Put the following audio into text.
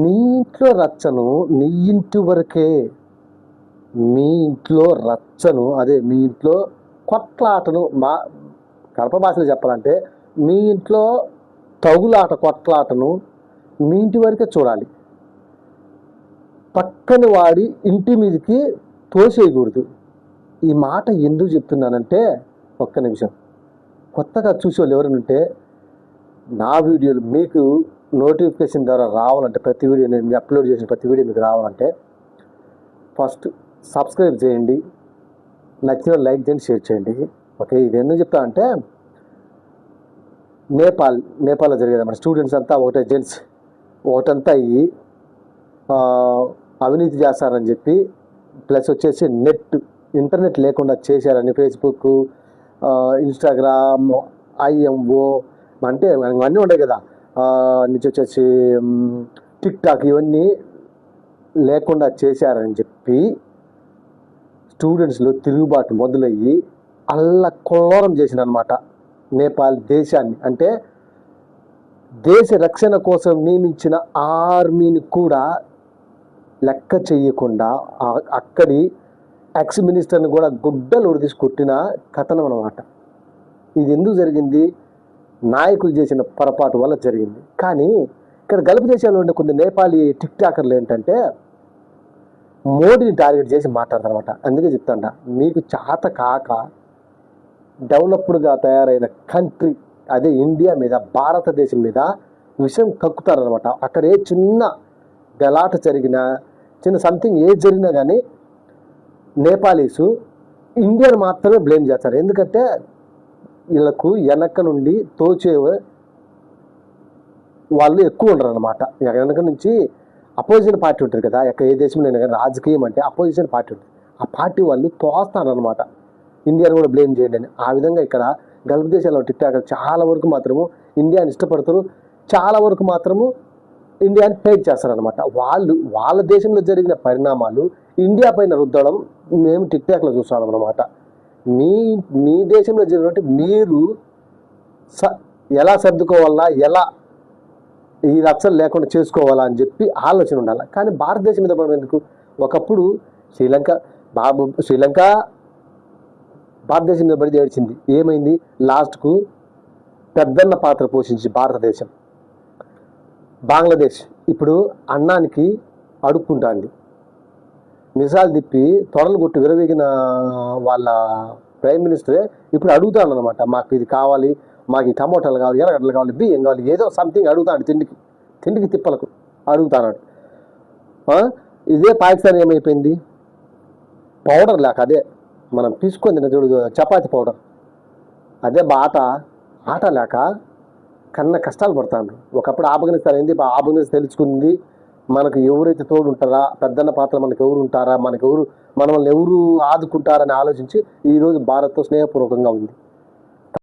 నీ ఇంట్లో రచ్చను నీ ఇంటి వరకే. మీ ఇంట్లో రచ్చను అదే మీ ఇంట్లో కొట్లాటను మా కడప భాషలో చెప్పాలంటే మీ ఇంట్లో తగులాట కొట్లాటను మీ ఇంటి వరకే చూడాలి. పక్కన వాడి ఇంటి మీదకి తోసేయకూడదు. ఈ మాట ఎందుకు చెప్తున్నానంటే ఒక్క నిమిషం. కొత్తగా చూసేవాళ్ళు ఎవరైనా ఉంటే నా వీడియోలు మీకు నోటిఫికేషన్ ద్వారా రావాలంటే ప్రతి వీడియో నేను అప్లోడ్ చేసిన ప్రతి వీడియో మీకు రావాలంటే ఫస్ట్ సబ్స్క్రైబ్ చేయండి నచ్చిన లైక్ చేయండి షేర్ చేయండి. ఓకే ఇది ఎందుకు చెప్తా అంటే నేపాల్ నేపాల్లో జరిగేది మన స్టూడెంట్స్ అంతా ఒకటే జెంట్స్ ఒకటంతా అయ్యి అవినీతి చేస్తారని చెప్పి ప్లస్ వచ్చేసి నెట్ ఇంటర్నెట్ లేకుండా చేశారని ఫేస్బుక్ ఇన్స్టాగ్రామ్ ఐఎంఓ అంటే అన్నీ ఉండే కదా. నుంచి వచ్చేసి టిక్ టాక్ ఇవన్నీ లేకుండా చేశారని చెప్పి స్టూడెంట్స్లో తిరుగుబాటు మొదలయ్యి అల్ల కొల్లోరం చేసిందనమాట నేపాల్ దేశాన్ని. అంటే దేశ రక్షణ కోసం నియమించిన ఆర్మీని కూడా లెక్క చేయకుండా అక్కడి ఎక్స్ మినిస్టర్ని కూడా గుడ్డలు ఉడిదీసి కొట్టిన కథనం అనమాట ఇది ఎందుకు జరిగింది? నాయకులు చేసిన పొరపాటు వల్ల జరిగింది. కానీ ఇక్కడ గల్ఫ్ దేశాల్లో ఉండే కొన్ని నేపాలీ టిక్ టాకర్లు ఏంటంటే మోడీని టార్గెట్ చేసి మాట్లాడతారనమాట అందుకే చెప్తాండ మీకు చాత కాక డెవలప్డ్గా తయారైన కంట్రీ అదే ఇండియా మీద భారతదేశం మీద విషయం కక్కుతారనమాట అక్కడ ఏ చిన్న గలాట జరిగినా చిన్న సంథింగ్ ఏ జరిగినా కానీ నేపాలీసు ఇండియాను మాత్రమే బ్లేమ్ చేస్తారు. ఎందుకంటే వీళ్ళకు వెనక నుండి తోచే వాళ్ళు ఎక్కువ ఉండరు అనమాట వెనక నుంచి అపోజిషన్ పార్టీ ఉంటుంది కదా ఎక్కడ ఏ దేశంలో కానీ రాజకీయం అంటే అపోజిషన్ పార్టీ ఉంటుంది. ఆ పార్టీ వాళ్ళు తోస్తారనమాట ఇండియాని కూడా బ్లేమ్ చేయండి అని. ఆ విధంగా ఇక్కడ గల్ఫ్ దేశాల్లో టిక్టాక్ చాలా వరకు మాత్రము ఇండియాని ఇష్టపడతారు. చాలా వరకు మాత్రము ఇండియాని హేట్ చేస్తారనమాట వాళ్ళు వాళ్ళ దేశంలో జరిగిన పరిణామాలు ఇండియా పైన రుద్దడం మేము టిక్టాక్లో చూస్తాం అనమాట మీ మీ దేశంలో జరిగినట్టు మీరు స ఎలా సర్దుకోవాలా ఎలా ఈ రచ్చలు లేకుండా చేసుకోవాలా అని చెప్పి ఆలోచన ఉండాలి? కానీ భారతదేశం మీద పడడం ఎందుకు? ఒకప్పుడు శ్రీలంక బాబు శ్రీలంక భారతదేశం మీద పడి ఏడ్చింది. ఏమైంది? లాస్ట్కు పెద్దన్న పాత్ర పోషించి భారతదేశం. బంగ్లాదేశ్ ఇప్పుడు అన్నానికి అడుక్కుంటాండి మిసాలు తిప్పి తొడలు కొట్టి విరవేగిన వాళ్ళ ప్రైమ్ మినిస్టరే ఇప్పుడు అడుగుతాను అనమాట మాకు ఇది కావాలి మాకు ఈ టమోటాలు కావాలి ఎర్రగడ్డలు కావాలి బియ్యం కావాలి ఏదో సంథింగ్ అడుగుతాడు తిండికి తిండికి తిప్పలకు అడుగుతాడు ఇదే పాకిస్తాన్ ఏమైపోయింది? పౌడర్ లేక అదే మనం తీసుకొని తిన్న చూడు చపాతి పౌడర్. అదే బాట ఆట లేక కన్న కష్టాలు పడతాను ఒకప్పుడు ఆఫ్ఘనిస్తాన్ ఏంది? ఆఫ్ఘనిస్తాన్ తెలుసుకుంది మనకు ఎవరైతే తోడు ఉంటారా పెద్దన్న పాత్ర మనకు ఎవరు ఉంటారా మనకు ఎవరు మనల్ని ఎవరు ఆదుకుంటారని ఆలోచించి ఈరోజు భారత్తో స్నేహపూర్వకంగా ఉంది.